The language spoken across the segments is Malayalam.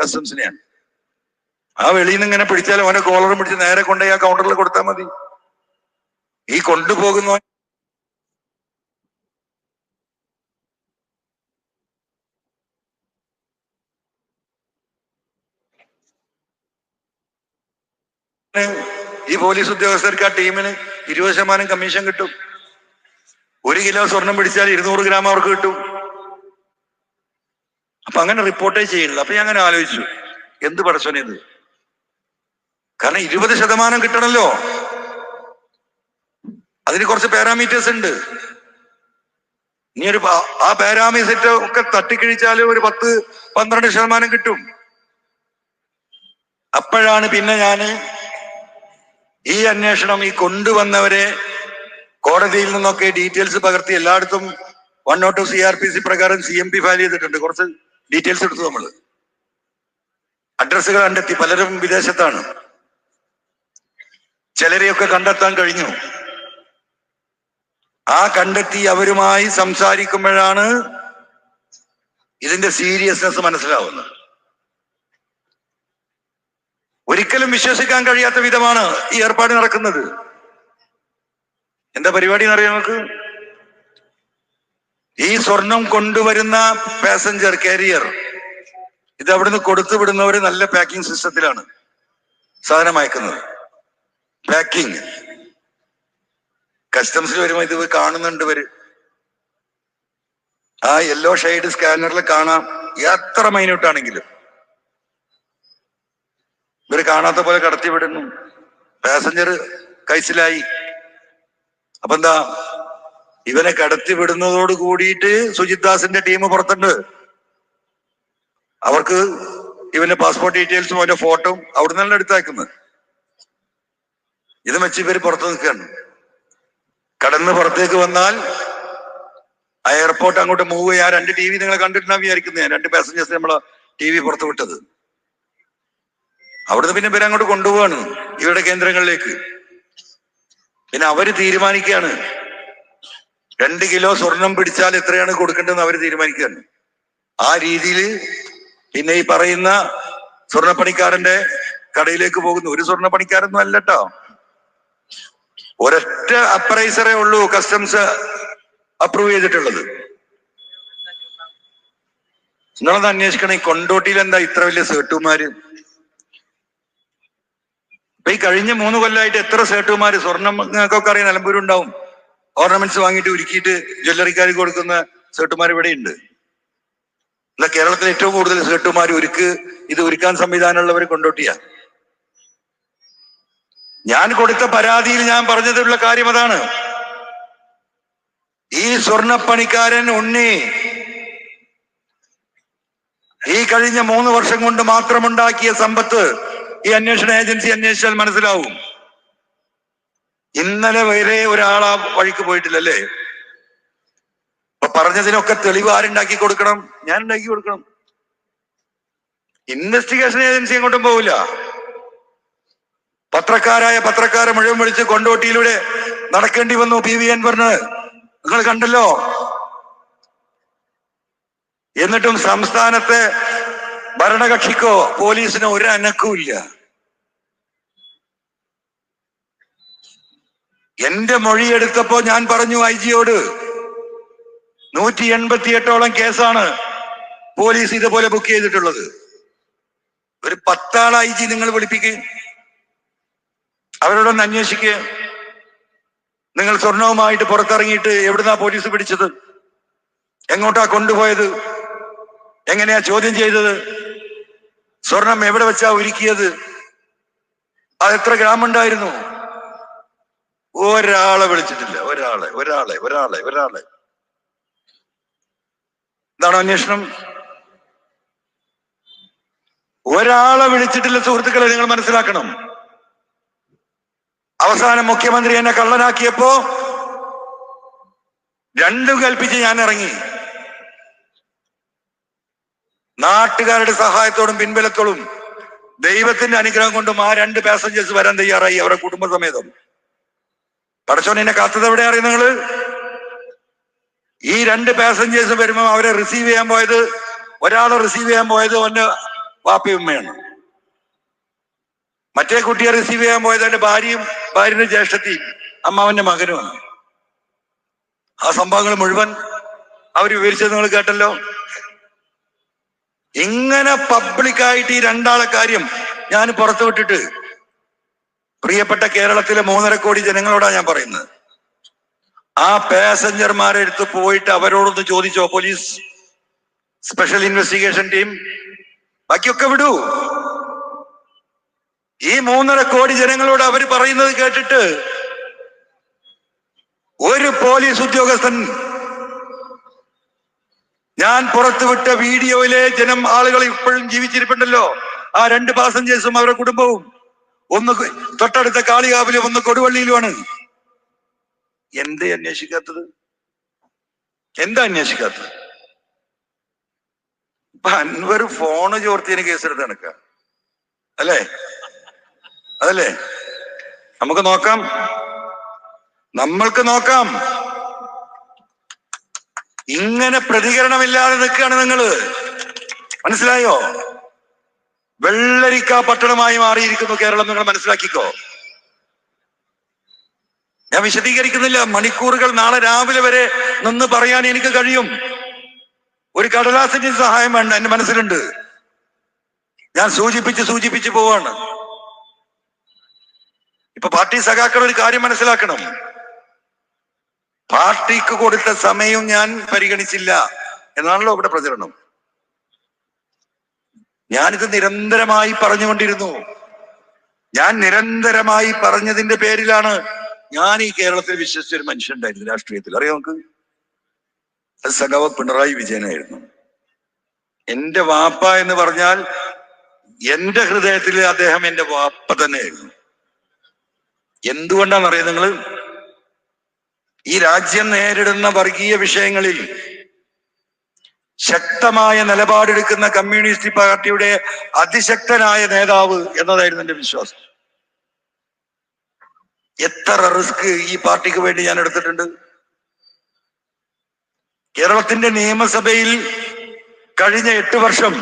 കസ്റ്റംസിനെയാണ് ആ വെളിയിൽ നിന്ന് ഇങ്ങനെ പിടിച്ചാൽ അവനെ കോളർ പിടിച്ച് നേരെ കൊണ്ടുപോയി ആ കൗണ്ടറിൽ കൊടുത്താൽ മതി. ഈ കൊണ്ടുപോകുന്ന ഈ പോലീസ് ഉദ്യോഗസ്ഥർക്ക് ആ ടീമിന് ഇരുപത് ശതമാനം കമ്മീഷൻ കിട്ടും. ഒരു കിലോ സ്വർണം പിടിച്ചാൽ ഇരുന്നൂറ് ഗ്രാം അവർക്ക് കിട്ടും. അപ്പൊ അങ്ങനെ റിപ്പോർട്ടേ ചെയ്യുന്നില്ല അപ്പൊ ഞാൻ അങ്ങനെ ആലോചിച്ചു എന്ത് പടച്ചോനെ ഇത്? കാരണം ഇരുപത് ശതമാനം കിട്ടണല്ലോ. അതിന് കുറച്ച് പാരാമീറ്റേഴ്സ് ഉണ്ട്. ഇനി ഒരു ആ പാരാമീറ്റർ ഒക്കെ തട്ടിക്കഴിച്ചാൽ ഒരു പത്ത് പന്ത്രണ്ട് ശതമാനം കിട്ടും. അപ്പോഴാണ് പിന്നെ ഞാൻ ഈ അന്വേഷണം ഈ കൊണ്ടുവന്നവരെ കോടതിയിൽ നിന്നൊക്കെ ഡീറ്റെയിൽസ് പകർത്തി എല്ലായിടത്തും one note C R P C പ്രകാരം സി എം പി ഫയൽ ചെയ്തിട്ടുണ്ട്. കുറച്ച് ഡീറ്റെയിൽസ് എടുത്തു നമ്മൾ അഡ്രസ്സുകൾ കണ്ടെത്തി പലരും വിദേശത്താണ്. ചിലരെയൊക്കെ കണ്ടെത്താൻ കഴിഞ്ഞു. ആ കണ്ടെത്തി അവരുമായി സംസാരിക്കുമ്പോഴാണ് ഇതിന്റെ സീരിയസ്നെസ് മനസ്സിലാവുന്നത്. ഒരിക്കലും വിശ്വസിക്കാൻ കഴിയാത്ത വിധമാണ് ഈ ഏർപ്പാട് നടക്കുന്നത്. എന്താ പരിപാടി എന്നറിയാം നമുക്ക് ഈ സ്വർണം കൊണ്ടുവരുന്ന പാസഞ്ചർ കാരിയർ ഇത് അവിടുന്ന് കൊടുത്തു വിടുന്നവര് നല്ല പാക്കിംഗ് സിസ്റ്റത്തിലാണ് സാധനം അയക്കുന്നത്. പാക്കിംഗ് കസ്റ്റംസിൽ വരുമ്പോ ഇത് കാണുന്നുണ്ട് ഇവർ. ആ യെല്ലോ ഷെയ്ഡ് സ്കാനറിൽ കാണാം. എത്ര മൈന്യൂട്ട് ആണെങ്കിലും. കാണാത്ത പോലെ കടത്തിവിടുന്നു പാസഞ്ചർ കൈസിലായി. അപ്പൊ എന്താ? ഇവനെ കടത്തി വിടുന്നതോട് കൂടിയിട്ട് സുജിത് ദാസിന്റെ ടീം പുറത്തുണ്ട്. അവർക്ക് ഇവന്റെ പാസ്പോർട്ട് ഡീറ്റെയിൽസും അവന്റെ ഫോട്ടോയും അവിടെ നിന്നല്ല എടുത്താക്കുന്നത് ഇത് വെച്ച് ഇവർ പുറത്തു നിൽക്കുകയാണ്. കടന്ന് പുറത്തേക്ക് വന്നാൽ ആ എയർപോർട്ട് അങ്ങോട്ട് മൂവ് ചെയ്യാൻ രണ്ട് ടി വി നിങ്ങൾ കണ്ടിട്ടുണ്ടാവും വിചാരിക്കുന്നത് രണ്ട് പാസഞ്ചേഴ്സ് നമ്മളെ ടി വി പുറത്തു വിട്ടത്. അവിടുന്ന് പിന്നെ ഇവരെ അങ്ങോട്ട് കൊണ്ടുപോവാണ് ഇവരുടെ കേന്ദ്രങ്ങളിലേക്ക്. പിന്നെ അവർ തീരുമാനിക്കുകയാണ് രണ്ട് കിലോ സ്വർണം പിടിച്ചാൽ എത്രയാണ് കൊടുക്കേണ്ടതെന്ന് അവർ തീരുമാനിക്കുകയാണ്. ആ രീതിയിൽ പിന്നെ ഈ പറയുന്ന സ്വർണപ്പണിക്കാരന്റെ കടയിലേക്ക് പോകുന്നു. ഒരു സ്വർണപ്പണിക്കാരൊന്നും അല്ലട്ടോ ഒരൊറ്റ അപ്രൈസറേ ഉള്ളൂ കസ്റ്റംസ് അപ്രൂവ് ചെയ്തിട്ടുള്ളത്. നിങ്ങളത് അന്വേഷിക്കണം ഈ കൊണ്ടോട്ടിയിൽ എന്താ ഇത്ര വലിയ സേട്ടുമാര്? ഇപ്പൊ ഈ കഴിഞ്ഞ മൂന്ന് കൊല്ലമായിട്ട് എത്ര സേട്ടുമാര് സ്വർണം നിങ്ങൾക്കൊക്കെ അറിയാം നിലമ്പൂരുണ്ടാവും. ഓർണമെന്റ്സ് വാങ്ങിയിട്ട് ഉരുക്കിയിട്ട് ജ്വല്ലറിക്കാർക്ക് കൊടുക്കുന്ന സെട്ടുമാർ ഇവിടെ ഉണ്ട് എന്നാ കേരളത്തിൽ ഏറ്റവും കൂടുതൽ സെട്ടുമാർ ഉരുക്ക് ഇത് ഉരുക്കാൻ സംവിധാനമുള്ളവർ കൊണ്ടോട്ടിയ. ഞാൻ കൊടുത്ത പരാതിയിൽ ഞാൻ പറഞ്ഞതിലുള്ള കാര്യം അതാണ്. ഈ സ്വർണപ്പണിക്കാരൻ ഉണ്ണി ഈ കഴിഞ്ഞ മൂന്ന് വർഷം കൊണ്ട് മാത്രമുണ്ടാക്കിയ സമ്പത്ത് ഈ അന്വേഷണ ഏജൻസി അന്വേഷിച്ചാൽ മനസ്സിലാവും. ഇന്നലെ വരെ ഒരാൾ ആ വഴിക്ക് പോയിട്ടില്ലല്ലേ? അപ്പൊ പറഞ്ഞതിനൊക്കെ തെളിവ് ആരുണ്ടാക്കി കൊടുക്കണം? ഞാൻ ഉണ്ടാക്കി കൊടുക്കണം. ഇൻവെസ്റ്റിഗേഷൻ ഏജൻസി എങ്ങോട്ടും പോവില്ല. പത്രക്കാരായ പത്രക്കാരെ മുഴുവൻ വിളിച്ച് കൊണ്ടോട്ടിയിലൂടെ നടക്കേണ്ടി വന്നു പി വി അൻവറിന് നിങ്ങൾ കണ്ടല്ലോ? എന്നിട്ടും സംസ്ഥാനത്തെ ഭരണകക്ഷിക്കോ പോലീസിനോ ഒരു അനക്കവുമില്ല എന്റെ മൊഴിയെടുത്തപ്പോ ഞാൻ പറഞ്ഞു ഐ ജിയോട്. നൂറ്റി എൺപത്തിയെട്ടോളം കേസാണ് പോലീസ് ഇതുപോലെ ബുക്ക് ചെയ്തിട്ടുള്ളത്. ഒരു പത്താൾ ഐ ജി നിങ്ങൾ വിളിപ്പിക്കുക അവരോടൊന്ന് അന്വേഷിക്കുക നിങ്ങൾ സ്വർണവുമായിട്ട് പുറത്തിറങ്ങിയിട്ട് എവിടുന്നാ പോലീസ് പിടിച്ചത്? എങ്ങോട്ടാ കൊണ്ടുപോയത്? എങ്ങനെയാ ചോദ്യം ചെയ്തത്? സ്വർണം എവിടെ വെച്ചാ ഒരുക്കിയത്? അത് എത്ര ഗ്രാം ഉണ്ടായിരുന്നു? ഒരാളെ വിളിച്ചിട്ടില്ല. ഒരാളെ ഒരാളെ ഒരാളെ ഒരാളെ. എന്താണ് അന്വേഷണം. ഒരാളെ വിളിച്ചിട്ടില്ല സുഹൃത്തുക്കളെ നിങ്ങൾ മനസ്സിലാക്കണം. അവസാനം മുഖ്യമന്ത്രി എന്നെ കള്ളനാക്കിയപ്പോ രണ്ടും കൽപ്പിച്ച് ഞാൻ ഇറങ്ങി. നാട്ടുകാരുടെ സഹായത്തോടും പിൻബലത്തോടും ദൈവത്തിന്റെ അനുഗ്രഹം കൊണ്ടും ആ രണ്ട് പാസഞ്ചേഴ്സ് വരാൻ തയ്യാറായി അവരുടെ കുടുംബസമേതം. പടച്ചോൻ എന്നെ കാത്തത് എവിടെ അറിയും നിങ്ങൾ? ഈ രണ്ട് പാസഞ്ചേഴ്സ് വരുമ്പോ അവരെ റിസീവ് ചെയ്യാൻ പോയത് ഒരാളെ റിസീവ് ചെയ്യാൻ പോയത് അവന്റെ വാപ്പി ഉമ്മയാണ് മറ്റേ കുട്ടിയെ റിസീവ് ചെയ്യാൻ പോയത് എന്റെ ഭാര്യയും ഭാര്യയുടെ ജ്യേഷ്ഠത്തെയും അമ്മാവന്റെ മകനുമാണ്. ആ സംഭവങ്ങൾ മുഴുവൻ അവർ വിവരിച്ചത് നിങ്ങൾ കേട്ടല്ലോ. ഇങ്ങനെ പബ്ലിക്കായിട്ട് ഈ രണ്ടാളെ കാര്യം ഞാൻ പുറത്തു വിട്ടിട്ട് പ്രിയപ്പെട്ട കേരളത്തിലെ മൂന്നര കോടി ജനങ്ങളോടാ ഞാൻ പറയുന്നത്. ആ പാസഞ്ചർമാരെ അടുത്ത് പോയിട്ട് അവരോടൊന്ന് ചോദിച്ചോ പോലീസ് സ്പെഷ്യൽ ഇൻവെസ്റ്റിഗേഷൻ ടീം ബാക്കിയൊക്കെ വിടൂ. ഈ മൂന്നര കോടി ജനങ്ങളോട് അവർ പറയുന്നത് കേട്ടിട്ട് ഒരു പോലീസ് ഉദ്യോഗസ്ഥൻ ഞാൻ പുറത്തുവിട്ട വീഡിയോയിലെ ജനം ആളുകൾ ഇപ്പോഴും ജീവിച്ചിരിപ്പുണ്ടല്ലോ. ആ രണ്ട് പാസഞ്ചേഴ്സും അവരുടെ കുടുംബവും. ഒന്ന് തൊട്ടടുത്ത കാളികാവിലും ഒന്ന് കൊടുവള്ളിയിലുമാണ്. എന്തേ അന്വേഷിക്കാത്തത്? എന്താ അന്വേഷിക്കാത്തത്? ഇപ്പൊ അൻവർ ഫോണ് ചോർത്തിന് കേസെടുത്ത് നടക്ക. അല്ലേ? അതല്ലേ? നമുക്ക് നോക്കാം. നമ്മൾക്ക് നോക്കാം. ഇങ്ങനെ പ്രതികരണമില്ലാതെ നിൽക്കുകയാണ് നിങ്ങൾ. മനസ്സിലായോ? വെള്ളരിക്ക പട്ടണമായി മാറിയിരിക്കുന്നു കേരളം. നിങ്ങൾ മനസ്സിലാക്കിക്കോ. ഞാൻ വിശദീകരിക്കുന്നില്ല. മണിക്കൂറുകൾ നാളെ രാവിലെ വരെ നിന്ന് പറയാൻ എനിക്ക് കഴിയും. ഒരു കടലാസിന്റെ സഹായം വേണ്ട എന്റെ മനസ്സിലുണ്ട്. ഞാൻ സൂചിപ്പിച്ച് സൂചിപ്പിച്ച് പോവാണ്. ഇപ്പൊ പാർട്ടി സഖാക്കൾ ഒരു കാര്യം മനസ്സിലാക്കണം. പാർട്ടിക്ക് കൊടുത്ത സമയം ഞാൻ പരിഗണിച്ചില്ല. എന്നാണല്ലോ ഇവിടെ പ്രചരണം. ഞാനിത് നിരന്തരമായി പറഞ്ഞുകൊണ്ടിരുന്നു. ഞാൻ നിരന്തരമായി പറഞ്ഞതിന്റെ പേരിലാണ് ഞാൻ ഈ കേരളത്തിൽ വിശ്വസിച്ച ഒരു മനുഷ്യൻ ഉണ്ടായിരുന്നു രാഷ്ട്രീയത്തിൽ. അറിയാം നമുക്ക്? അത് സഖാവ് പിണറായി വിജയനായിരുന്നു. എന്റെ വാപ്പ എന്ന് പറഞ്ഞാൽ എന്റെ ഹൃദയത്തിൽ അദ്ദേഹം എന്റെ വാപ്പ തന്നെയായിരുന്നു. എന്തുകൊണ്ടാണെന്നറിയാം നിങ്ങൾ ഈ രാജ്യം നേരിടുന്ന വർഗീയ വിഷയങ്ങളിൽ ശക്തമായ നിലപാടെടുക്കുന്ന കമ്മ്യൂണിസ്റ്റ് പാർട്ടിയുടെ അതിശക്തനായ നേതാവ് എന്നതായിരുന്നു എന്റെ വിശ്വാസം. എത്ര റിസ്ക് ഈ പാർട്ടിക്ക് വേണ്ടി ഞാൻ എടുത്തിട്ടുണ്ട്. കേരളത്തിന്റെ നിയമസഭയിൽ കഴിഞ്ഞ എട്ട് വർഷം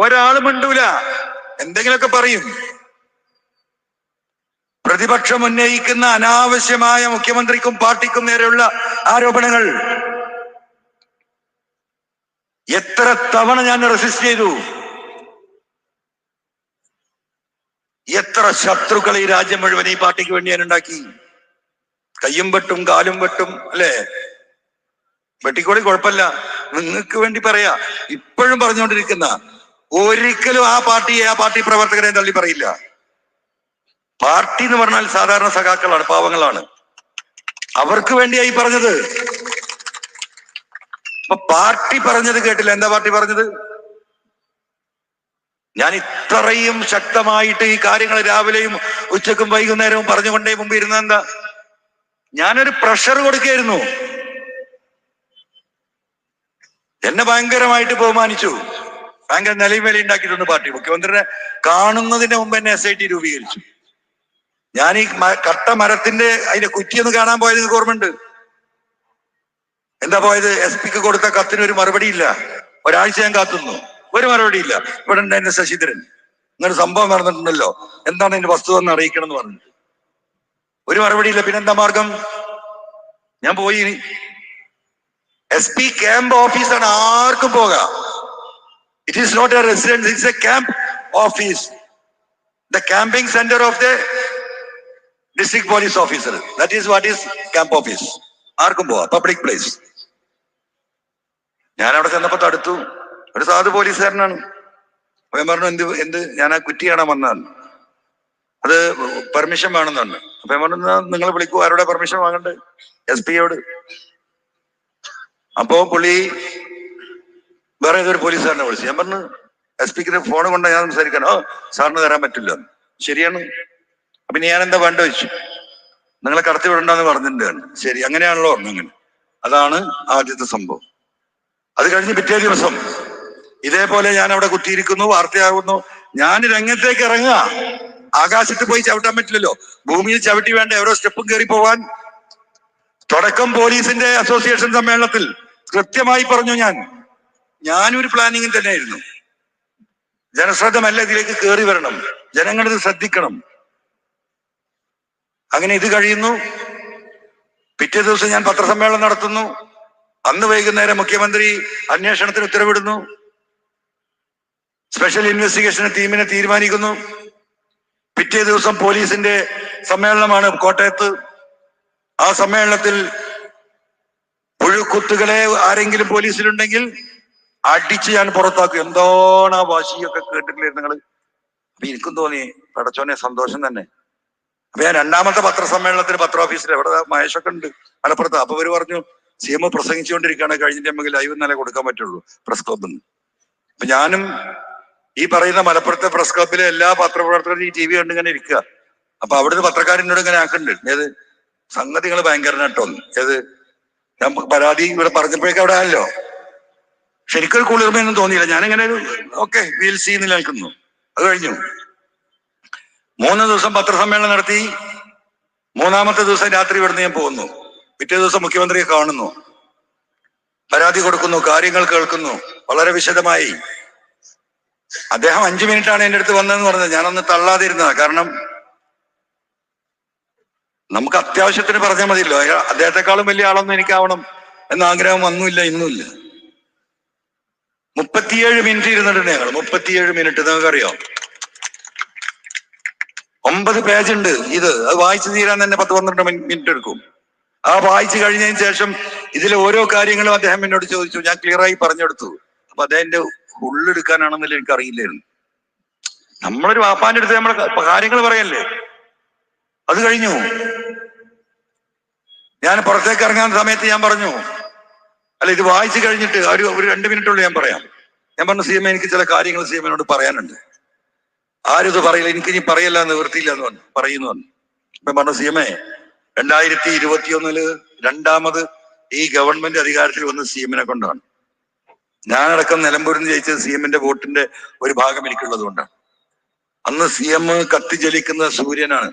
ഒരാളും മിണ്ടൂല. എന്തെങ്കിലുമൊക്കെ പറയും. പ്രതിപക്ഷം ഉന്നയിക്കുന്ന അനാവശ്യമായ മുഖ്യമന്ത്രിക്കും പാർട്ടിക്കും നേരെയുള്ള ആരോപണങ്ങൾ എത്ര തവണ ഞാൻ റെസിസ്റ്റ് ചെയ്തു? എത്ര ശത്രുക്കൾ ഈ രാജ്യം മുഴുവൻ ഈ പാർട്ടിക്ക് വേണ്ടി ഞാൻ ഉണ്ടാക്കി? കയ്യും വെട്ടും കാലും വെട്ടും അല്ലേ? വെട്ടിക്കോളി കുഴപ്പമില്ല. നിങ്ങൾക്ക് വേണ്ടി പറയാ. ഇപ്പോഴും പറഞ്ഞുകൊണ്ടിരിക്കുന്ന ഒരിക്കലും ആ പാർട്ടിയെ ആ പാർട്ടി പ്രവർത്തകരെ തള്ളി പറയില്ല. പാർട്ടി എന്ന് പറഞ്ഞാൽ സാധാരണ സഖാക്കളാണ് പാവങ്ങളാണ്. അവർക്ക് വേണ്ടിയായി പറഞ്ഞത്. അപ്പൊ പാർട്ടി പറഞ്ഞത് കേട്ടില്ല. എന്താ പാർട്ടി പറഞ്ഞത്? ഞാൻ ഇത്രയും ശക്തമായിട്ട് ഈ കാര്യങ്ങൾ രാവിലെയും ഉച്ചക്കും വൈകുന്നേരവും പറഞ്ഞുകൊണ്ടേ മുമ്പ് ഇരുന്ന എന്താ? ഞാനൊരു പ്രഷർ കൊടുക്കായിരുന്നു എന്നെ ഭയങ്കരമായിട്ട് ബഹുമാനിച്ചു. ഭയങ്കര നിലയും വില ഉണ്ടാക്കിയിട്ടുണ്ട് പാർട്ടി. മുഖ്യമന്ത്രിനെ കാണുന്നതിന് മുമ്പ് എന്നെ എസ് ഐ ടി രൂപീകരിച്ചു. ഞാൻ ഈ കട്ട മരത്തിന്റെ അതിന്റെ കുറ്റിയൊന്ന് കാണാൻ പോയത് ഓർമ്മയുണ്ട്? എന്താ പോയത്? എസ് പിക്ക് കൊടുത്ത കത്തിന് ഒരു മറുപടി ഇല്ല ഒരാഴ്ച ഞാൻ കാത്തുന്നു. ഒരു മറുപടി ഇല്ല ഇവിടെ ഉണ്ട് എന്റെ ശശിധരൻ. ഇങ്ങനെ സംഭവം നടന്നിട്ടുണ്ടല്ലോ. എന്താണ് എന്റെ വസ്തുത എന്ന് അറിയിക്കണം എന്ന് പറഞ്ഞു ഒരു മറുപടി ഇല്ല പിന്നെന്താ മാർഗം? ഞാൻ പോയി എസ് പി ക്യാമ്പ് ഓഫീസാണ് ആർക്കും പോകാം. It is not a residence it's a camp office the camping centre of the district police officer that is what is camp office ആർക്കും പോവാ. പബ്ലിക് പ്ലേസ് ഞാൻ അവിടെ ചെന്നപ്പോ തടുത്തു. ഒരു സാധു പോലീസുകാരനാണ്. ഞാൻ പറഞ്ഞു എന്ത് എന്ത് ഞാൻ ആ കുറ്റി കാണാൻ അത് പെർമിഷൻ വേണമെന്നാണ് അപ്പൊ ഞാൻ പറഞ്ഞു നിങ്ങൾ വിളിക്കൂ ആരോടെ പെർമിഷൻ വാങ്ങണ്ടേ? എസ് പിയോട് അപ്പോ പുള്ളി വേറെ ഏതൊരു പോലീസുകാരനെ വിളിച്ചു. ഞാൻ പറഞ്ഞു എസ് പിക്ക് ഫോൺ കൊണ്ട് ഞാൻ സംസാരിക്കാൻ. ഓ സാറിന് തരാൻ പറ്റില്ല. ശരിയാണ്. അപ്പൊ ഞാൻ എന്താ വേണ്ട വെച്ചു നിങ്ങളെ കടത്തി വിടണ്ടെന്ന് പറഞ്ഞിട്ടുണ്ട്. ശരി അങ്ങനെയാണല്ലോ അങ്ങനെ. അതാണ് ആദ്യത്തെ സംഭവം. അത് കഴിഞ്ഞ് പിറ്റേ ദിവസം ഇതേപോലെ ഞാൻ അവിടെ കുത്തിയിരിക്കുന്നു വാർത്തയാകുന്നു. ഞാൻ രംഗത്തേക്ക് ഇറങ്ങുക. ആകാശത്ത് പോയി ചവിട്ടാൻ പറ്റില്ലല്ലോ. ഭൂമിയിൽ ചവിട്ടി വേണ്ട ഓരോ സ്റ്റെപ്പും കയറി പോവാൻ. തുടക്കം പോലീസിന്റെ അസോസിയേഷൻ സമ്മേളനത്തിൽ കൃത്യമായി പറഞ്ഞു ഞാൻ. ഞാനൊരു പ്ലാനിങ്ങിൽ തന്നെയായിരുന്നു. ജനശ്രദ്ധ മെല്ലെ ഇതിലേക്ക് കയറി വരണം. ജനങ്ങളിത് ശ്രദ്ധിക്കണം. അങ്ങനെ ഇത് കഴിയുന്നു. പിറ്റേ ദിവസം ഞാൻ പത്രസമ്മേളനം നടത്തുന്നു. അന്ന് വൈകുന്നേരം മുഖ്യമന്ത്രി അന്വേഷണത്തിന് ഉത്തരവിടുന്നു. സ്പെഷ്യൽ ഇൻവെസ്റ്റിഗേഷൻ ടീമിനെ തീരുമാനിക്കുന്നു. പിറ്റേ ദിവസം പോലീസിന്റെ സമ്മേളനമാണ് കോട്ടയത്ത്. ആ സമ്മേളനത്തിൽ പുഴുക്കുത്തുകളെ ആരെങ്കിലും പോലീസിലുണ്ടെങ്കിൽ അടിച്ച് ഞാൻ പുറത്താക്കും. എന്താണ് ആ വാശിയൊക്കെ കേട്ടിട്ടില്ലേ നിങ്ങൾ അപ്പൊ എനിക്കും തോന്നി പടച്ചോനെ സന്തോഷം തന്നെ. അപ്പൊ ഞാൻ രണ്ടാമത്തെ പത്രസമ്മേളനത്തിന് പത്ര ഓഫീസിൽ എവിടെ മഹേഷൊക്കെ ഉണ്ട് മലപ്പുറത്ത്. അപ്പൊ അവർ പറഞ്ഞു സി എം പ്രസംഗിച്ചുകൊണ്ടിരിക്കുകയാണ് കഴിഞ്ഞിട്ട് നമുക്ക് ലൈവ് ഇന്നലെ കൊടുക്കാൻ പറ്റുള്ളൂ പ്രസ് ക്ലബിൽ അപ്പൊ ഞാനും ഈ പറയുന്ന മലപ്പുറത്തെ പ്രസ് ക്ലബിലെ എല്ലാ പത്രപ്രവർത്തകരും ഈ ടി വി കണ്ട് ഇങ്ങനെ ഇരിക്കുക. അപ്പൊ അവിടുന്ന് പത്രക്കാരനോട് ഇങ്ങനെ ആക്കുന്നുണ്ട്. ഏത് സംഗതികൾ ഭയങ്കരനാട്ടോ ഏത് ഞാൻ പരാതി ഇവിടെ പറഞ്ഞപ്പോഴേക്കും അവിടെ ആണല്ലോ. ശരിക്കൊരു കുളിർമയൊന്നും തോന്നിയില്ല. ഞാനിങ്ങനെ ഒരു ഓക്കെ വിൽ സി എന്ന് നിൽക്കുന്നു അത് കഴിഞ്ഞു. മൂന്ന് ദിവസം പത്രസമ്മേളനം നടത്തി. മൂന്നാമത്തെ ദിവസം രാത്രി ഇവിടുന്ന് ഞാൻ പോകുന്നു. പിറ്റേ ദിവസം മുഖ്യമന്ത്രിയെ കാണുന്നു. പരാതി കൊടുക്കുന്നു കാര്യങ്ങൾ കേൾക്കുന്നു. വളരെ വിശദമായി. അദ്ദേഹം അഞ്ചു മിനിറ്റാണ് എന്റെ അടുത്ത് വന്നതെന്ന് പറഞ്ഞത്. ഞാനൊന്ന് തള്ളാതിരുന്നതാ. കാരണം നമുക്ക് അത്യാവശ്യത്തിന് പറഞ്ഞാൽ മതിയല്ലോ. അദ്ദേഹത്തെക്കാളും വലിയ ആളൊന്നും എനിക്കാവണം എന്ന ആഗ്രഹം വന്നുമില്ല ഇന്നുമില്ല. മുപ്പത്തിയേഴ് മിനിറ്റ് ഇരുന്നിട്ടുണ്ട് ഞങ്ങൾ മുപ്പത്തിയേഴ് മിനിറ്റ്. നിങ്ങൾക്കറിയോ? ഒമ്പത് പേജ് ഉണ്ട് ഇത്. അത് വായിച്ചു തീരാൻ തന്നെ പത്ത് പന്ത്രണ്ട് മിനി- മിനിറ്റ് എടുക്കും. ആ വായിച്ചു കഴിഞ്ഞതിന് ശേഷം ഇതിലെ ഓരോ കാര്യങ്ങളും അദ്ദേഹം എന്നോട് ചോദിച്ചു. ഞാൻ ക്ലിയർ ആയി പറഞ്ഞെടുത്തു. അപ്പൊ അദ്ദേഹത്തിന്റെ ഉള്ളെടുക്കാനാണെന്നില്ല എനിക്ക് അറിയില്ലായിരുന്നു. നമ്മളൊരു വാപ്പാന്റെ അടുത്ത് നമ്മളെ കാര്യങ്ങൾ പറയല്ലേ? അത് കഴിഞ്ഞു. ഞാൻ പുറത്തേക്ക് ഇറങ്ങാൻ സമയത്ത് ഞാൻ പറഞ്ഞു അല്ല ഇത് വായിച്ചു കഴിഞ്ഞിട്ട് ഒരു ഒരു രണ്ട് മിനിറ്റുള്ള ഞാൻ പറയാം. ഞാൻ പറഞ്ഞു സി എം എനിക്ക് ചില കാര്യങ്ങൾ സി എമ്മിനോട് പറയാനുണ്ട്. ആരും ഇത് പറയില്ല. എനിക്ക് ഇനി പറയല്ല നിവൃത്തിയില്ല എന്ന് പറഞ്ഞു പറയുന്നു പറഞ്ഞു. അപ്പൊ പറഞ്ഞു സി എമ്മേ രണ്ടായിരത്തി ഇരുപത്തിയൊന്നിൽ രണ്ടാമത് ഈ ഗവൺമെന്റ് അധികാരത്തിൽ വന്ന സി എമ്മിനെ കൊണ്ടാണ്. ഞാനടക്കം നിലമ്പൂരിൽ നിന്ന് ജയിച്ചത് സി എമ്മിന്റെ വോട്ടിന്റെ ഒരു ഭാഗം എനിക്കുള്ളത് കൊണ്ടാണ് അന്ന് സി എം കത്തിജ്വലിക്കുന്ന സൂര്യനാണ്.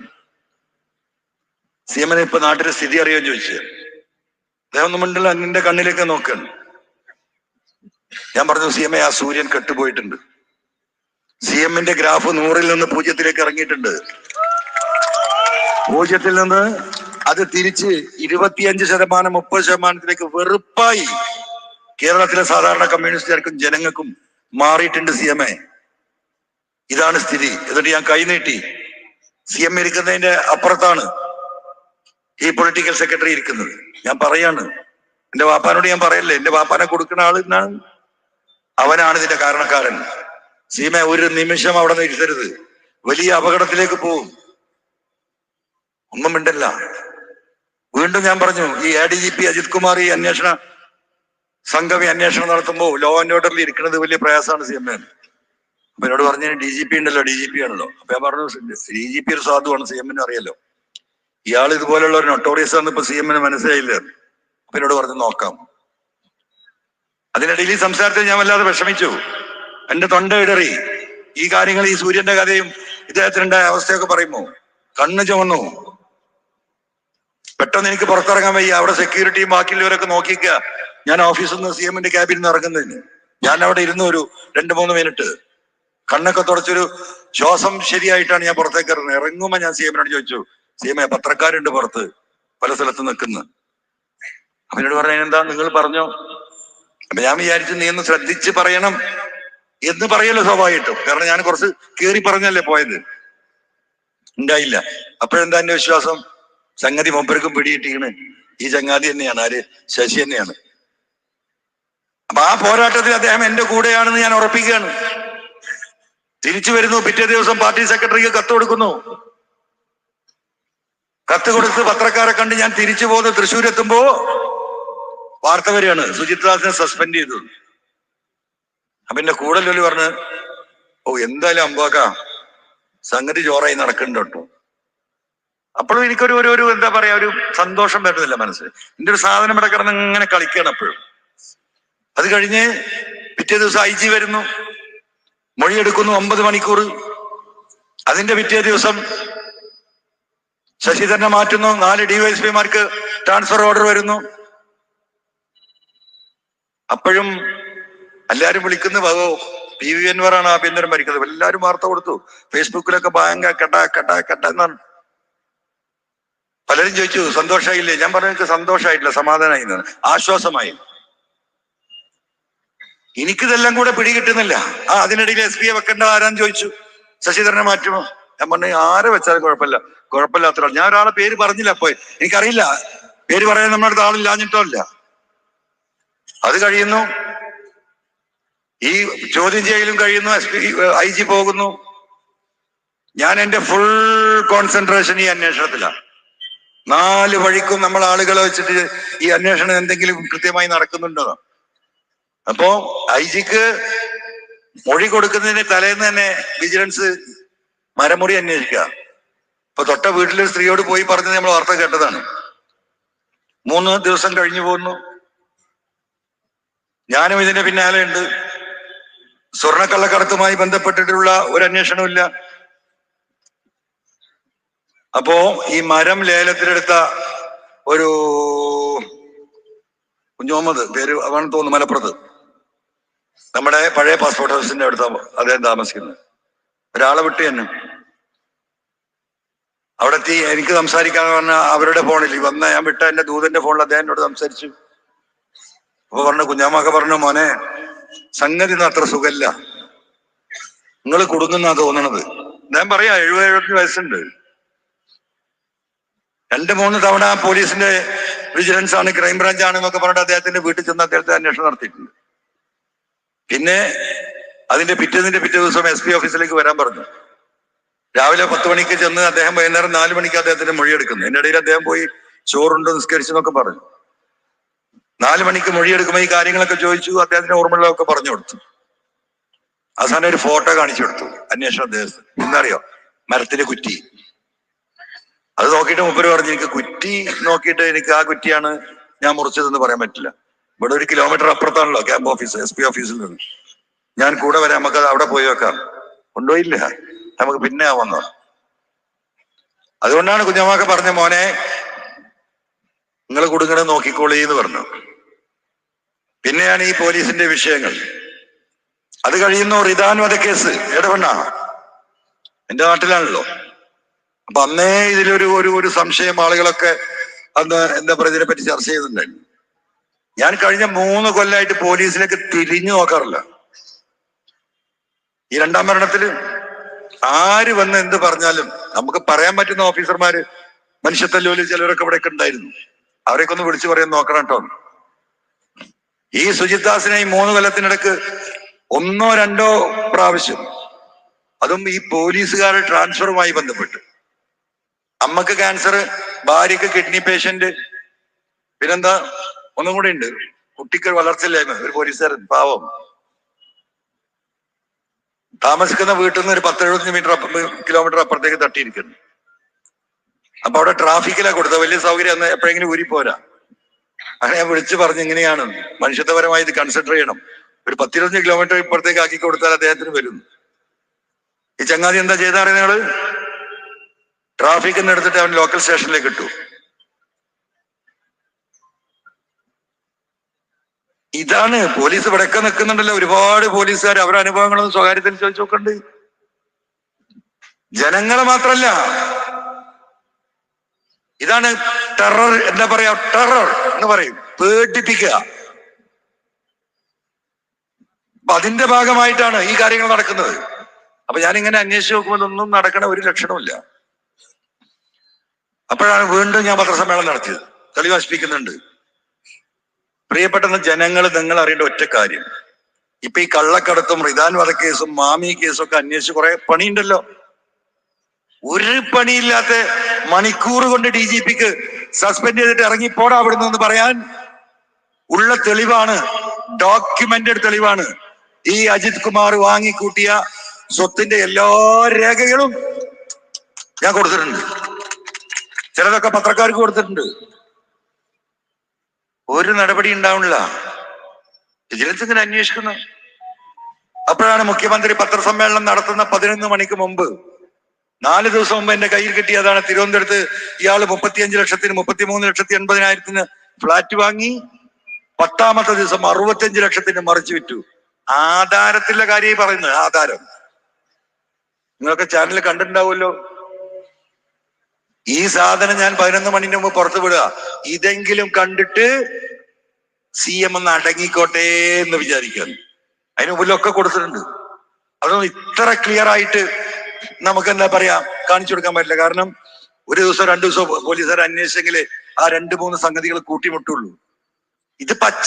സി എമ്മിനെ ഇപ്പൊ നാട്ടിലെ സ്ഥിതി അറിയാൻ ചോദിച്ചത് അദ്ദേഹം ഒന്നും മിണ്ടില്ല നിന്റെ കണ്ണിലേക്ക് നോക്കുകയാണ് ഞാൻ പറഞ്ഞു സി എ ആ സൂര്യൻ കെട്ടുപോയിട്ടുണ്ട്. സി എമ്മിന്റെ ഗ്രാഫ് നൂറിൽ നിന്ന് പൂജ്യത്തിലേക്ക് ഇറങ്ങിയിട്ടുണ്ട്. പൂജ്യത്തിൽ നിന്ന് അത് തിരിച്ച് ഇരുപത്തിയഞ്ച് ശതമാനം മുപ്പത് ശതമാനത്തിലേക്ക് വെറുപ്പായി കേരളത്തിലെ സാധാരണ കമ്മ്യൂണിസ്റ്റുകാർക്കും ജനങ്ങൾക്കും മാറിയിട്ടുണ്ട് സി എം എ. ഇതാണ് സ്ഥിതി. എന്നിട്ട് ഞാൻ കൈനീട്ടി സി എം ഇരിക്കുന്നതിന്റെ അപ്പുറത്താണ് ഈ പൊളിറ്റിക്കൽ സെക്രട്ടറി ഇരിക്കുന്നത്. ഞാൻ പറയാണ്. എന്റെ വാപ്പാനോട് ഞാൻ പറയല്ലേ എന്റെ വാപ്പാനെ കൊടുക്കുന്ന ആൾ എന്നാണ് അവനാണ് ഇതിന്റെ കാരണക്കാരൻ. സീമ ഒരു നിമിഷം അവിടെ നിന്ന് ഇരുത്തരുത് വലിയ അപകടത്തിലേക്ക് പോവും. ഒന്നും മിണ്ടല്ല. വീണ്ടും ഞാൻ പറഞ്ഞു ഈ A D G P Ajith Kumar ഈ അന്വേഷണ സംഘം ഈ അന്വേഷണം നടത്തുമ്പോൾ ലോ ആൻഡ് ഓർഡറിൽ ഇരിക്കുന്നത് വലിയ പ്രയാസമാണ് സി എം എ അപ്പൊ എന്നോട് പറഞ്ഞു ഡി ജി പി ഉണ്ടല്ലോ ഡി ജി പി ആണല്ലോ. അപ്പൊ ഞാൻ പറഞ്ഞു ഡി ജി പി ഒരു സാധുവാണ് സി എമ്മിന് അറിയാലോ. ഇയാൾ ഇതുപോലുള്ള ഒരു നൊട്ടോറിയസ് ആണെന്ന് ഇപ്പൊ സി എമ്മിന് മനസ്സിലായില്ല അപ്പൊ എന്നോട് പറഞ്ഞു നോക്കാം. അതിനിടയിൽ ഈ സംസാരത്തിൽ ഞാൻ വല്ലാതെ വിഷമിച്ചു. എന്റെ തൊണ്ട ഇടറി. ഈ കാര്യങ്ങൾ ഈ സൂര്യന്റെ കഥയും ഇദ്ദേഹത്തിനുണ്ടായ അവസ്ഥയൊക്കെ പറയുമോ? കണ്ണ് ചുമന്നു. പെട്ടെന്ന് എനിക്ക് പുറത്തിറങ്ങാൻ വയ്യ. അവിടെ സെക്യൂരിറ്റിയും ബാക്കിയുള്ളവരൊക്കെ നോക്കിക്ക ഞാൻ ഓഫീസിൽ നിന്ന് സി എമ്മിന്റെ ക്യാബിനിൽ നിന്ന് ഇറങ്ങുന്നതിന്. ഞാൻ അവിടെ ഇരുന്നു ഒരു രണ്ട് മൂന്ന് മിനിറ്റ് കണ്ണൊക്കെ തുടച്ചൊരു ശ്വാസം ശരിയായിട്ടാണ് ഞാൻ പുറത്തേക്ക് ഇറങ്ങുന്നത്. ഇറങ്ങുമ്പോ ഞാൻ സി എമ്മിനോട് ചോദിച്ചു സി എം പത്രക്കാരുണ്ട് പുറത്ത്. പല സ്ഥലത്ത് നിൽക്കുന്നു. അവനോട് പറഞ്ഞ എന്താ നിങ്ങൾ പറഞ്ഞോ? അപ്പൊ ഞാൻ വിചാരിച്ചു നീ ഒന്ന് ശ്രദ്ധിച്ച് പറയണം. എന്ന് പറയല്ലോ സ്വാഭാവികമായിട്ടും. കാരണം ഞാൻ കുറച്ച് കേറി പറഞ്ഞല്ലേ പോയത്. ഉണ്ടായില്ല. അപ്പോഴെന്താ എന്റെ വിശ്വാസം സംഗതി മുമ്പർക്കും പിടിയിട്ടിക്കണ് ഈ ചങ്ങാതി തന്നെയാണ് ആര്? ശശി തന്നെയാണ്. അപ്പൊ ആ പോരാട്ടത്തിൽ അദ്ദേഹം എന്റെ കൂടെയാണെന്ന് ഞാൻ ഉറപ്പിക്കുകയാണ്. തിരിച്ചു വരുന്നു പിറ്റേ ദിവസം പാർട്ടി സെക്രട്ടറിക്ക് കത്ത് കൊടുക്കുന്നു. കത്ത് കൊടുത്ത് പത്രക്കാരെ കണ്ട് ഞാൻ തിരിച്ചു പോന്ന് തൃശ്ശൂർ എത്തുമ്പോ വാർത്ത വരികയാണ് സുജിത് ദാസിനെ സസ്പെൻഡ് ചെയ്തു. അപ്പൊ എന്റെ കൂടെ ലോലി പറഞ്ഞ് ഓ എന്തായാലും അമ്പാക്ക സംഗതി ചോറായി നടക്കുന്നുണ്ട് കേട്ടോ. അപ്പോഴും എനിക്കൊരു ഒരു ഒരു എന്താ പറയാ ഒരു സന്തോഷം വരുന്നില്ല മനസ്സിൽ. എന്റെ ഒരു സാധനം ഇവിടെ കിടന്ന് ഇങ്ങനെ കളിക്കുകയാണ് അപ്പോഴും. അത് കഴിഞ്ഞ് പിറ്റേ ദിവസം ഐ ജി വരുന്നു. മൊഴിയെടുക്കുന്നു ഒമ്പത് മണിക്കൂർ. അതിന്റെ പിറ്റേ ദിവസം ശശിധരനെ മാറ്റുന്നു. നാല് ഡിവൈഎസ്പിമാർക്ക് ട്രാൻസ്ഫർ ഓർഡർ വരുന്നു. അപ്പോഴും എല്ലാരും വിളിക്കുന്ന "ഓ, പി വി എൻവറാണ് ആഭ്യന്തരം ഭരിക്കുന്നത്. എല്ലാവരും വാർത്ത കൊടുത്തു. ഫേസ്ബുക്കിലൊക്കെ ഭയങ്കര കെട്ട കെട്ട കെട്ട എന്നാണ്. പലരും ചോദിച്ചു സന്തോഷമായില്ലേ ഞാൻ പറഞ്ഞു എനിക്ക് സന്തോഷമായിട്ടില്ല സമാധാനമായി ആശ്വാസമായി. എനിക്കിതെല്ലാം കൂടെ പിടികിട്ടുന്നില്ല. ആ അതിനിടയിൽ എസ് പിയെ വെക്കേണ്ട ആരാന്ന് ചോദിച്ചു. ശശിധരനെ മാറ്റുമോ? ഞാൻ പറഞ്ഞു ആരെ വെച്ചാലും കുഴപ്പമില്ല കുഴപ്പമില്ലാത്ത ഞാൻ ഒരാളെ പേര് പറഞ്ഞില്ല അപ്പോ എനിക്കറിയില്ല. പേര് പറയാൻ നമ്മുടെ അടുത്ത് ആളില്ലാഞ്ഞിട്ടോ ഇല്ല അത് കഴിയുന്നു. ഈ ചോദ്യം ചെയ്യലും കഴിയുന്നു എസ് പി ഐ ജി പോകുന്നു. ഞാൻ എന്റെ ഫുൾ കോൺസെൻട്രേഷൻ ഈ അന്വേഷണത്തിലാണ്. നാല് വഴിക്കും നമ്മൾ ആളുകളെ വെച്ചിട്ട് ഈ അന്വേഷണം എന്തെങ്കിലും കൃത്യമായി നടക്കുന്നുണ്ടോ? അപ്പോ ഐ ജിക്ക് മൊഴി കൊടുക്കുന്നതിന് തലേന്ന് തന്നെ വിജിലൻസ് മരമുറി അന്വേഷിക്കുക. ഇപ്പൊ തൊട്ട വീട്ടിൽ സ്ത്രീയോട് പോയി പറഞ്ഞത് നമ്മൾ വാർത്ത കേട്ടതാണ്. മൂന്ന് ദിവസം കഴിഞ്ഞു പോകുന്നു. ഞാനും ഇതിന്റെ പിന്നാലെ ഉണ്ട് സ്വർണക്കള്ളക്കടത്തുമായി ബന്ധപ്പെട്ടിട്ടുള്ള ഒരു അന്വേഷണമില്ല അപ്പോ ഈ മരം ലേലത്തിലെടുത്ത ഒരു കുഞ്ഞോമത് പേര് അതാണ് തോന്നുന്നു മലപ്പുറത്ത്. നമ്മുടെ പഴയ പാസ്പോർട്ട് ഓഫീസിന്റെ അടുത്ത അദ്ദേഹം താമസിക്കുന്നത്. ഒരാളെ വിട്ട് തന്നെ അവിടെ എത്തി എനിക്ക് സംസാരിക്കാൻ പറഞ്ഞ അവരുടെ ഫോണിൽ വന്ന ഞാൻ വിട്ട എന്റെ ദൂതന്റെ ഫോണിൽ അദ്ദേഹം എന്നോട് സംസാരിച്ചു. അപ്പൊ പറഞ്ഞു കുഞ്ഞാമ്മക്കെ പറഞ്ഞു മോനെ സംഗതി അത്ര സുഖല്ല. നിങ്ങൾ കുടുങ്ങുന്നാ തോന്നണത്. ഞാൻ പറയാ എഴുപത് എഴുപത്തി വയസ്സുണ്ട്. രണ്ട് മൂന്ന് തവണ പോലീസിന്റെ വിജിലൻസ് ആണ് ക്രൈംബ്രാഞ്ച് ആണ് എന്നൊക്കെ പറഞ്ഞിട്ട് അദ്ദേഹത്തിന്റെ വീട്ടിൽ ചെന്ന് അദ്ദേഹത്തെ അന്വേഷണം നടത്തിയിട്ടുണ്ട്. പിന്നെ അതിന്റെ പിറ്റേതിന്റെ പിറ്റേ ദിവസം എസ് പി ഓഫീസിലേക്ക് വരാൻ പറഞ്ഞു. രാവിലെ പത്ത് മണിക്ക് ചെന്ന് അദ്ദേഹം വൈകുന്നേരം നാല് മണിക്ക് അദ്ദേഹത്തിന്റെ മൊഴിയെടുക്കുന്നു. എന്റെ ഇടയിൽ അദ്ദേഹം പോയി ചോറുണ്ട് നിസ്കരിച്ചു എന്നൊക്കെ പറഞ്ഞു. നാല് മണിക്ക് മൊഴിയെടുക്കുമ്പോൾ ഈ കാര്യങ്ങളൊക്കെ ചോദിച്ചു അദ്ദേഹത്തിന്റെ ഓർമ്മകളൊക്കെ പറഞ്ഞു കൊടുത്തു. അവസാനം ഒരു ഫോട്ടോ കാണിച്ചു കൊടുത്തു അന്വേഷണ ഉദ്യോഗസ്ഥൻ. എന്നറിയോ മരത്തിന്റെ കുറ്റി. അത് നോക്കിയിട്ട് മുപ്പര് പറഞ്ഞു എനിക്ക് കുറ്റി നോക്കിയിട്ട് എനിക്ക് ആ കുറ്റിയാണ് ഞാൻ മുറിച്ചതെന്ന് പറയാൻ പറ്റില്ല. ഇവിടെ ഒരു കിലോമീറ്റർ അപ്പുറത്താണല്ലോ ക്യാമ്പ് ഓഫീസ് എസ് പി ഓഫീസിൽ നിന്ന്. ഞാൻ കൂടെ വരാം നമുക്ക് അവിടെ പോയി വെക്കാം. കൊണ്ടുപോയില്ല. നമുക്ക് പിന്നെ ആവുന്നു അതുകൊണ്ടാണ് കുഞ്ഞമ്മാക്ക പറഞ്ഞ മോനെ നിങ്ങൾ കുടുങ്ങണ നോക്കിക്കോളി എന്ന് പറഞ്ഞു. പിന്നെയാണ് ഈ പോലീസിന്റെ വിഷയങ്ങൾ. അത് കഴിയുന്നു റിദാൻ വധക്കേസ് എടവണ്ണ എന്റെ നാട്ടിലാണല്ലോ. അപ്പൊ അന്നേ ഇതിലൊരു ഒരു ഒരു സംശയം ആളുകളൊക്കെ അന്ന് എന്താ പറയുക ഇതിനെ പറ്റി ചർച്ച ചെയ്തിട്ടുണ്ടായിരുന്നു ഞാൻ കഴിഞ്ഞ മൂന്ന് കൊല്ലമായിട്ട് പോലീസിലേക്ക് തിരിഞ്ഞു നോക്കാറില്ല. ഈ രണ്ടാം മരണത്തിൽ ആര് വന്ന് എന്ത് പറഞ്ഞാലും നമുക്ക് പറയാൻ പറ്റുന്ന ഓഫീസർമാര് മനുഷ്യത്തല്ലോൽ ചിലരൊക്കെ ഇവിടെയൊക്കെ ഉണ്ടായിരുന്നു. അവരെയൊക്കെ ഒന്ന് വിളിച്ചു പറയാൻ നോക്കണം കേട്ടോ. ഈ സുജിത്ദാസിനെ ഈ മൂന്ന് കൊല്ലത്തിനിടക്ക് ഒന്നോ രണ്ടോ പ്രാവശ്യം അതും ഈ പോലീസുകാരുടെ ട്രാൻസ്ഫറുമായി ബന്ധപ്പെട്ട് അമ്മയ്ക്ക് ക്യാൻസർ ഭാര്യക്ക് കിഡ്നി പേഷ്യന്റ് പിന്നെന്താ? ഒന്നും കൂടെ ഉണ്ട്. കുട്ടിക്ക് വളർച്ചയില്ലായ്മ. ഒരു പോലീസുകാരൻ പാവം. താമസിക്കുന്ന വീട്ടിൽ നിന്ന് ഒരു പത്ത് എഴുപത്തഞ്ച് മീറ്റർ കിലോമീറ്റർ അപ്പുറത്തേക്ക് തട്ടിയിരിക്കുന്നു. അപ്പൊ അവിടെ ട്രാഫിക്കിലാ കൊടുത്ത വലിയ സൗകര്യം എപ്പോഴെങ്കിലും ഊരി പോരാ. അങ്ങനെ ഞാൻ വിളിച്ചു പറഞ്ഞു ഇങ്ങനെയാണ്. മനുഷ്യത്വപരമായി ഇത് കൺസിഡർ ചെയ്യണം. ഒരു പത്തിരുപത്തഞ്ച് കിലോമീറ്റർ ഇപ്പുറത്തേക്ക് ആക്കി കൊടുത്താൽ അദ്ദേഹത്തിന് വരും. ഈ ചങ്ങാതി എന്താ ചെയ്താ അറിയുന്നത് ട്രാഫിക്കിൽ നിന്ന് എടുത്തിട്ട് അവൻ ലോക്കൽ സ്റ്റേഷനിലേക്ക് ഇട്ടു. ഇതാണ് പോലീസ് ഇവിടെയൊക്കെ നിൽക്കുന്നുണ്ടല്ലോ. ഒരുപാട് പോലീസുകാർ അവരുടെ അനുഭവങ്ങളൊന്നും സ്വകാര്യത്തിൽ ചോദിച്ചു നോക്കണ്ട്. ജനങ്ങളെ മാത്രല്ല. ഇതാണ് ടെറർ എന്താ പറയാ? ടെറർ എന്ന് പറയും. പേടിപ്പിക്കുക. അപ്പൊ അതിന്റെ ഭാഗമായിട്ടാണ് ഈ കാര്യങ്ങൾ നടക്കുന്നത്. അപ്പൊ ഞാനിങ്ങനെ അന്വേഷിച്ച് നോക്കുമ്പോൾ ഒന്നും നടക്കണ ഒരു ലക്ഷണമില്ല അപ്പോഴാണ് വീണ്ടും ഞാൻ പത്രസമ്മേളനം നടത്തിയത്. തെളിവ് നശിപ്പിക്കുന്നുണ്ട്. പ്രിയപ്പെട്ട ജനങ്ങൾ നിങ്ങൾ അറിയേണ്ട ഒറ്റ കാര്യം. ഇപ്പൊ ഈ കള്ളക്കടത്തും റിദാൻ വധക്കേസും മാമി കേസും ഒക്കെ അന്വേഷിച്ച് കുറെ പണിയുണ്ടല്ലോ. ഒരു പണിയില്ലാത്ത മണിക്കൂർ കൊണ്ട് ഡി ജി പിക്ക് സസ്പെൻഡ് ചെയ്തിട്ട് ഇറങ്ങി പോടാ അവിടുന്ന് എന്ന് പറയാൻ ഉള്ള തെളിവാണ് ഡോക്യുമെന്റഡ് തെളിവാണ്. ഈ അജിത് കുമാർ വാങ്ങിക്കൂട്ടിയ സ്വത്തിന്റെ എല്ലാ രേഖകളും ഞാൻ കൊടുത്തിട്ടുണ്ട്. ചിലതൊക്കെ പത്രക്കാർക്ക് കൊടുത്തിട്ടുണ്ട്. ഒരു നടപടി ഉണ്ടാവുന്നില്ല വിജിലൻസ് ഇങ്ങനെ അന്വേഷിക്കുന്നു. അപ്പോഴാണ് മുഖ്യമന്ത്രി പത്രസമ്മേളനം നടത്തുന്ന പതിനൊന്ന് മണിക്ക് മുമ്പ് നാല് ദിവസം മുമ്പ് എന്റെ കയ്യിൽ കിട്ടിയതാണ് തിരുവനന്തപുരത്ത് ഇയാൾ മുപ്പത്തിയഞ്ച് ലക്ഷത്തിന് മുപ്പത്തിമൂന്ന് ലക്ഷത്തി എൺപതിനായിരത്തിന് ഫ്ലാറ്റ് വാങ്ങി പത്താമത്തെ ദിവസം അറുപത്തിയഞ്ച് ലക്ഷത്തിന് മറിച്ചു വിറ്റു. ആധാരത്തിലെ കാര്യമായി പറയുന്നത് ആധാരം. നിങ്ങളൊക്കെ ചാനൽ കണ്ടിട്ടുണ്ടാവുമല്ലോ. ഈ സാധനം ഞാൻ പതിനൊന്ന് മണിന്റെ മുമ്പ് പുറത്തു വിടുക. ഇതെങ്കിലും കണ്ടിട്ട് സി എം ഒന്ന് അടങ്ങിക്കോട്ടെ എന്ന് വിചാരിക്കുക. അതിന് മുമ്പിലൊക്കെ കൊടുത്തിട്ടുണ്ട്. അതൊന്നും ഇത്ര ക്ലിയർ ആയിട്ട് നമുക്ക് എന്താ പറയാ കാണിച്ചു കൊടുക്കാൻ പറ്റില്ല. കാരണം ഒരു ദിവസം രണ്ടു ദിവസം പോലീസുകാർ അന്വേഷിച്ചെങ്കിലേ ആ രണ്ട് മൂന്ന് സംഗതികൾ കൂട്ടിമുട്ടുള്ളൂ. ഇത് പച്ച